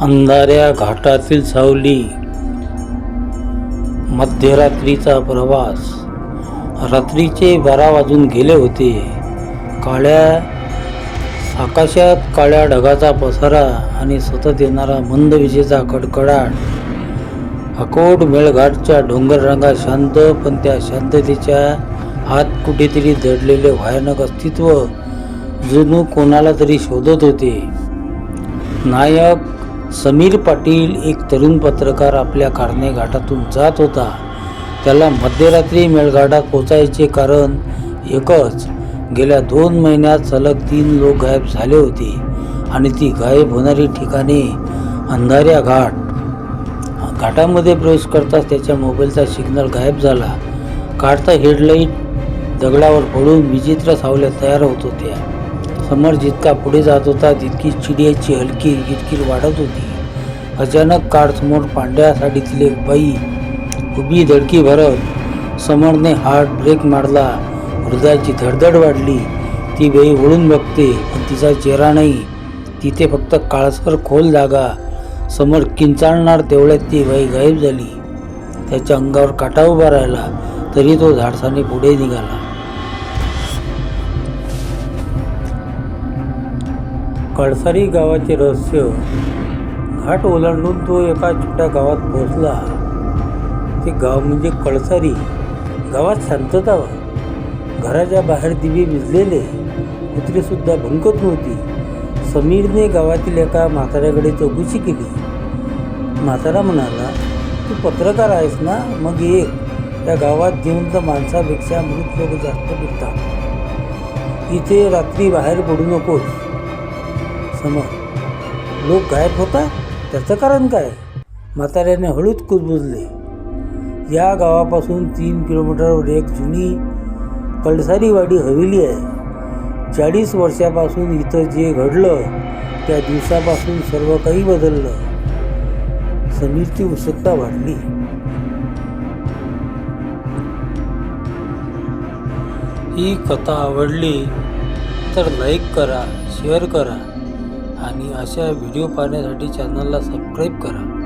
अंधाऱ्या घाटातील सावली मध्यरात्रीचा प्रवास. रात्रीचे बारा वाजून गेले होते. काळ्या आकाशात काळ्या ढगाचा पसारा आणि सतत येणारा मंद विजेचा कडकडाट. अकोट मेळघाटच्या डोंगररांगा शांत पण त्या शांततेच्या आत कुठेतरी दडलेले भयानक अस्तित्व जणू कोणाला तरी शोधत होते. नायक समीर पाटील एक तरुण पत्रकार आपल्या कारणे घाटातून जात होता. त्याला मध्यरात्री मेळघाटात पोचायचे कारण एकच गेल्या दोन महिन्यात सलग तीन लोक गायब झाले होते आणि ती गायब होणारी ठिकाणे अंधाऱ्या घाट. घाटामध्ये प्रवेश करताच त्याच्या मोबाईलचा सिग्नल गायब झाला. काढता हेडलाईट दगडावर पडून विचित्र सावल्या तयार होत होत्या. समोर जितका पुढे जात होता तितकी चिडियाची हलकी किरकिर वाढत होती. अचानक कारसमोर पांढऱ्या साडीतील एक बाई उभी धडकी भरत समोरने हार्ट ब्रेक मारला. हृदयाची धडधड वाढली. ती बाई वळून बघते पण तिचा चेहरा नाही. तिथे फक्त काळसर खोल जागा. समोर किंचाळणार तेवढ्यात ती बाई गायब झाली. त्याच्या अंगावर काटा उभा राहिला तरी तो झाडसाने पुढे निघाला. कळसारी गावाचे रहस्य घाट ओलांडून तो एका छोट्या गावात पोहोचला. ते गाव म्हणजे कळसारी. गावात शांतता घराच्या बाहेर दिवे विजलेले. कुत्रीसुद्धा भंकत नव्हती. समीरने गावातील एका म्हाताऱ्याकडे चौकशी केली. म्हातारा म्हणाला तू पत्रकार आहेस ना? मग एक त्या गावात जिवंत माणसापेक्षा मृत लोक जास्त फिरतात. इथे रात्री बाहेर पडू नकोस. समज? लोक गायब होतात? त्याचं कारण काय? म्हाताऱ्याने हळूच कुजबुजले या गावापासून तीन किलोमीटरवर एक जुनी कळसारीवाडी हवेली आहे. चाळीस वर्षापासून इथं जे घडलं त्या दिवसापासून सर्व काही बदललं. समीरची उत्सुकता वाढली. ही कथा आवडली तर लाईक करा शेअर करा. आणि अशा व्हिडिओ पाहण्यासाठी चॅनलला सबस्क्राईब करा.